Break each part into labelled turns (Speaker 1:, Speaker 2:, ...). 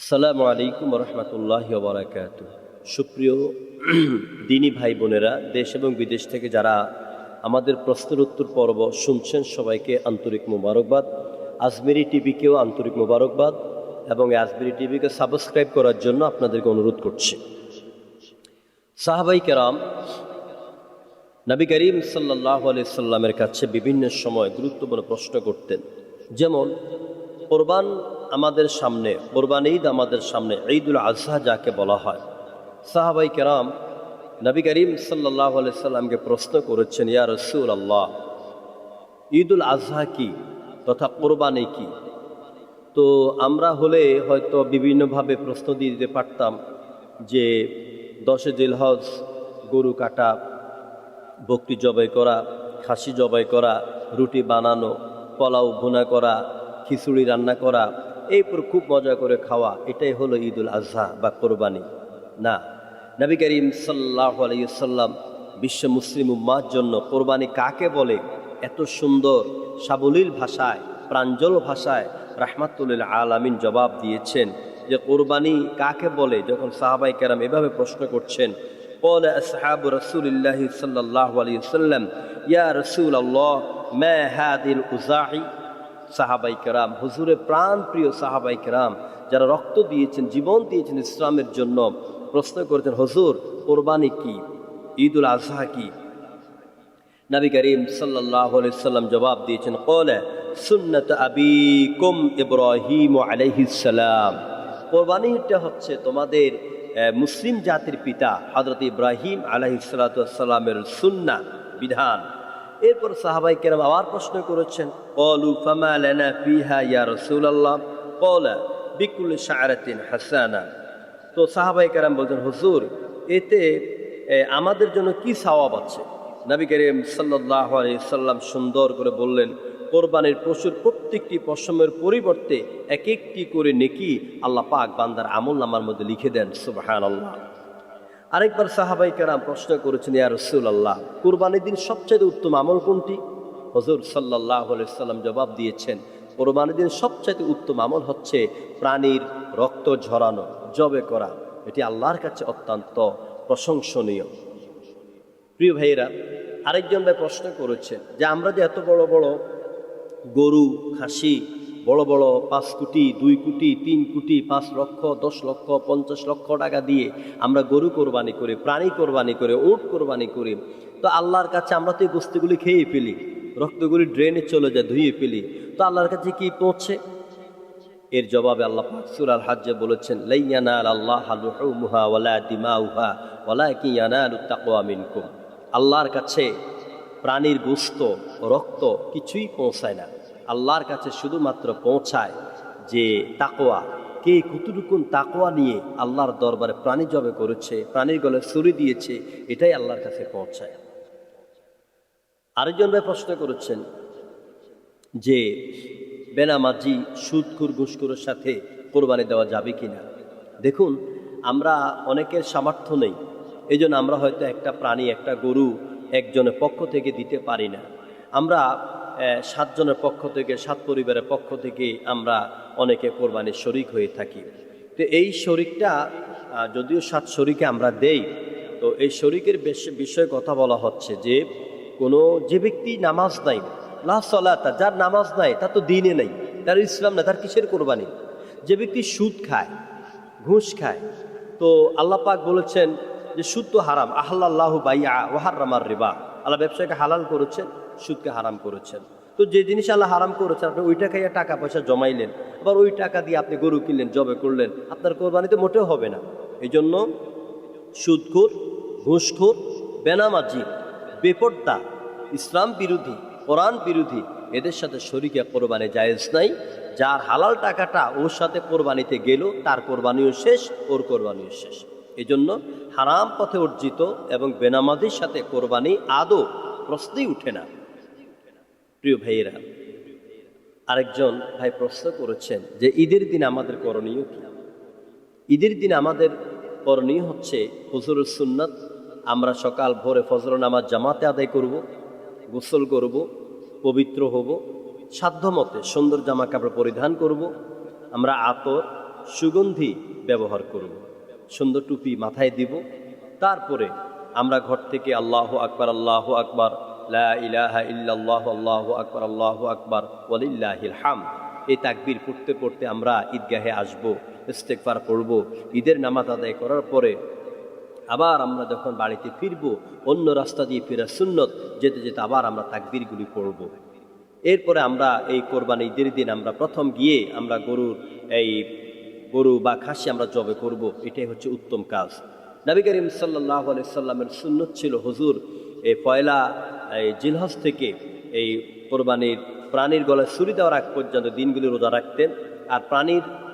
Speaker 1: আসসালামু আলাইকুম রহমতুল্লাহ বারাকাত সুপ্রিয় দিনী ভাই বোনেরা, দেশ এবং বিদেশ থেকে যারা আমাদের প্রশ্নের উত্তর পর্ব শুনছেন, সবাইকে আন্তরিক মোবারকবাদ। আজমেরি টিভিকেও আন্তরিক মোবারকবাদ এবং আজমেরি টিভিকে সাবস্ক্রাইব করার জন্য আপনাদেরকে অনুরোধ করছি। সাহাবাই কেরাম, নবী করিম সাল্লাহ সাল্লামের কাছে বিভিন্ন সময় গুরুত্বপূর্ণ প্রশ্ন করতেন। যেমন, কোরবান আমাদের সামনে, কোরবান ঈদ আমাদের সামনে, ঈদুল আজহা যাকে বলা হয়। সাহাবাই কেরাম নবী করিম সাল্লাহ সাল্লামকে প্রশ্ন করেছেন, ইয়া রসুল আল্লাহ ঈদুল আজহা কি তথা কোরবানি কি? তো আমরা হলে হয়তো বিভিন্নভাবে প্রশ্ন দিয়ে দিতে পারতাম যে দশে জিলহজ, গরু কাটা, বকরি জবাই করা, খাসি জবাই করা, রুটি বানানো, পোলাও ভুনা করা, খিচুড়ি রান্না করা এই পর খুব মজা করে খাওয়া এটাই হলো ঈদুল আজহা বা কোরবানি না নবী করিম সাল্লাহ আলাইসাল্লাম বিশ্ব মুসলিম উম্মার জন্য কোরবানি কাকে বলে এত সুন্দর সাবলীল ভাষায় প্রাঞ্জল ভাষায় রাহমাতুল্লিল আলামিন জবাব দিয়েছেন যে কোরবানি কাকে বলে যখন সাহাবাই কেরাম এভাবে প্রশ্ন করছেন قال أصحاب رسول الله صلى الله عليه وسلم يا رسول الله ما هذه الأزاعي সাহাবাই কেরাম হুজুরের প্রাণ প্রিয় সাহাবাই কেরাম, যারা রক্ত দিয়েছেন, জীবন দিয়েছেন ইসলামের জন্য, প্রশ্ন করেছেন, হুজুর, কোরবানি কি? ঈদুল আজহা কি? নবী করিম সাল্লাহ সাল্লাম জবাব দিয়েছেন কলে সুন্নত আবি কুম ইব্রাহিম আলাইহিসালাম কোরবানিটা হচ্ছে তোমাদের মুসলিম জাতির পিতা হজরত ইব্রাহিম আলাইসালামের সুন্না বিধান। এরপর সাহাবাই কেরাম আবার প্রশ্ন করেছেন, কলু ফামা লেনা ইয়া রসুল্লাহ কলা, বিকুল শাহরাতিন হাসানা। তো সাহাবাই কেরাম বলছেন, হুজুর, এতে আমাদের জন্য কি সওয়াব আছে? নবী করিম সাল্লাহ সাল্লাম সুন্দর করে বললেন, কোরবানির পশুর প্রত্যেকটি পশমের পরিবর্তে এক একটি করে নেকি আল্লাহ পাক বান্দার আমল নামার মধ্যে লিখে দেন সুবাহান আল্লাহ আরেকবার সাহাবাই কেরাম প্রশ্ন করেছেন, ইয়া রসুল আল্লাহ কোরবানির দিন সবচেয়ে উত্তম আমল কোনটি? হজুর সাল্লাহ সাল্লাম জবাব দিয়েছেন, কোরবানির দিন সবচাইতে উত্তম আমল হচ্ছে প্রাণীর রক্ত ঝরানো, জবে করা। এটি আল্লাহর কাছে অত্যন্ত প্রশংসনীয়। প্রিয় ভাইয়েরা, আরেকজন ভাই প্রশ্ন করেছেন যে, আমরা যে এত বড় বড় গরু, খাসি বড় বড় পাঁচ কোটি, দুই কোটি, তিন কোটি, পাঁচ লক্ষ, দশ লক্ষ, পঞ্চাশ লক্ষ টাকা দিয়ে আমরা গরু কোরবানি করি, প্রাণী কোরবানি করে ওট কোরবানি করি। তো আল্লাহর কাছে আমরা তো এই বস্তুগুলি খেয়ে ফেলি, রক্তগুলি ড্রেনে চলে যায়, ধুয়ে ফেলি। তো আল্লাহর কাছে কি পৌঁছে? এর জবাবে আল্লাহ পাক সূরাল হাজ্জে বলেছেন লাইয়ানাল আল্লাহ লুহুমুহা ওয়ালা ওয়ালাকিন ইয়ানালুত তাকওয়া মিনকুম। আল্লাহর কাছে প্রাণীর গোস্ত রক্ত কিছুই পৌঁছায় না। আল্লাহর কাছে শুধুমাত্র পৌঁছায় যে তাকোয়া কে কতটুকুন তাকোয়া নিয়ে আল্লাহর দরবারে প্রাণী জবে করেছে, প্রাণীর গলে ছুরি দিয়েছে, এটাই আল্লাহর কাছে পৌঁছায়। আরেকজন ভাই প্রশ্ন করেছেন যে, বেনামাজি সুদখুর ঘুষখুরের সাথে কোরবানি দেওয়া যাবে কি না দেখুন, আমরা অনেকের সামর্থ্য নেই এই আমরা হয়তো একটা প্রাণী, একটা গরু একজনের পক্ষ থেকে দিতে পারি না। আমরা সাতজনের পক্ষ থেকে, সাত পরিবারের পক্ষ থেকে আমরা অনেকে কোরবানির শরিক হয়ে থাকি। তো এই শরিকটা যদিও সাত শরিকে আমরা দেই, তো এই শরিকের বিষয়ে কথা বলা হচ্ছে যে, কোনো যে ব্যক্তি নামাজ নাই, লা সলাতা, যার নামাজ নাই, তার তো দিনে নেই, তার ইসলাম না তার কিসের কোরবানি? যে ব্যক্তি সুদ খায়, ঘুষ খায়, তো আল্লাহ পাক বলেছেন যে সুদ তো হারাম আহ্লাহ বাইয়া ওহারামার রিবা। আল্লাহ ব্যবসাকে হালাল করেছেন সুদকে হারাম করেছেন। তো যে জিনিস আল্লাহ হারাম করেছেন, আপনি ওই টাকায় টাকা পয়সা জমাইলেন, আবার ওই টাকা দিয়ে আপনি গরু কিনলেন, জবে করলেন, আপনার কোরবানিতে মোটেও হবে না। এই জন্য সুদখোর, ঘুষখোর, বেনামাজি, বেপর্দা, ইসলাম বিরোধী, কোরআন বিরোধী, এদের সাথে শরিকে কোরবানি জায়েজ নাই। যার হালাল টাকাটা ওর সাথে কোরবানিতে গেল, তার কোরবানিও শেষ, ওর কোরবানিও শেষ। এই জন্য হারাম পথে অর্জিত এবং বেনামাজির সাথে কোরবানি আদৌ প্রশ্নই উঠে না। প্রিয় ভাইয়েরা, আরেকজন ভাই প্রশ্ন করেছেন যে ঈদের দিন আমাদের করণীয় কি? ঈদের দিন আমাদের করণীয় হচ্ছে হুজুরের সুন্নত, আমরা সকাল ভোরে ফজর নামাজ জামাতে আদায় করব, গোসল করব, পবিত্র হব, সাধ্যমতে সুন্দর জামা কাপড় পরিধান করব, আমরা আতর, সুগন্ধি ব্যবহার করব, সুন্দর টুপি মাথায় দিব, তারপরে আমরা ঘর থেকে আল্লাহ আকবার আল্লাহ আকবার লা ইলাহা ইল্লাল্লাহ, আল্লাহ আকবার আল্লাহ আকবার, ওয়ালিল্লাহিল হাম এই তাকবীর পড়তে পড়তে আমরা ঈদগাহে আসব ইস্তেকবার পড়ব ঈদের নামাজ আদায় করার পরে আবার আমরা যখন বাড়িতে ফিরব, অন্য রাস্তা দিয়ে ফেরার সুন্নত, যেতে যেতে আবার আমরা তাকবীরগুলি পড়ব। এরপরে আমরা এই কোরবানি ঈদের দিন আমরা প্রথম গিয়ে আমরা গরুর এই গরু বা খাসি আমরা জবে করব, এটাই হচ্ছে উত্তম কাজ। নবী করিম সাল্লাহ সাল্লামের সুন্নত ছিল, হুজুর, এই পয়লা এই জিলহজ থেকে এই কোরবানির প্রাণীর গলায় ছুরি দেওয়ার আগ পর্যন্ত দিনগুলি রোজা রাখতেন। আর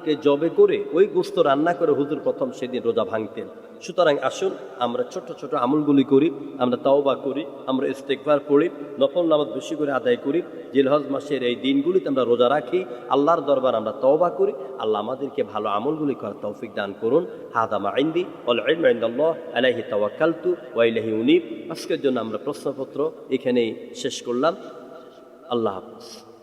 Speaker 1: প্রাণীরকে জবে করে ওই গোস্ত রান্না করে হুজুর প্রথম সেদিন রোজা ভাঙতেন। সুতরাং আসুন, আমরা ছোট ছোট আমলগুলি করি, আমরা তাওবা করি, আমরা ইস্তেকবার পড়ি, নফল নামাজ বেশি করে আদায় করি। জিলহজ মাসের এই দিনগুলিতে আমরা রোজা রাখি, আল্লাহর দরবার আমরা তওবা করি। আল্লাহ আমাদেরকে ভালো আমলগুলি করার তৌফিক দান করুন। হাদামা আইন্দি অল ইলমাইন্দাল্লাহ আলাইহি তাওয়াক্কালতু, ওয়া ইলাইহি উনিব। আজকের জন্য আমরা প্রশ্নপত্র এখানেই শেষ করলাম। আল্লাহ হাফিজ।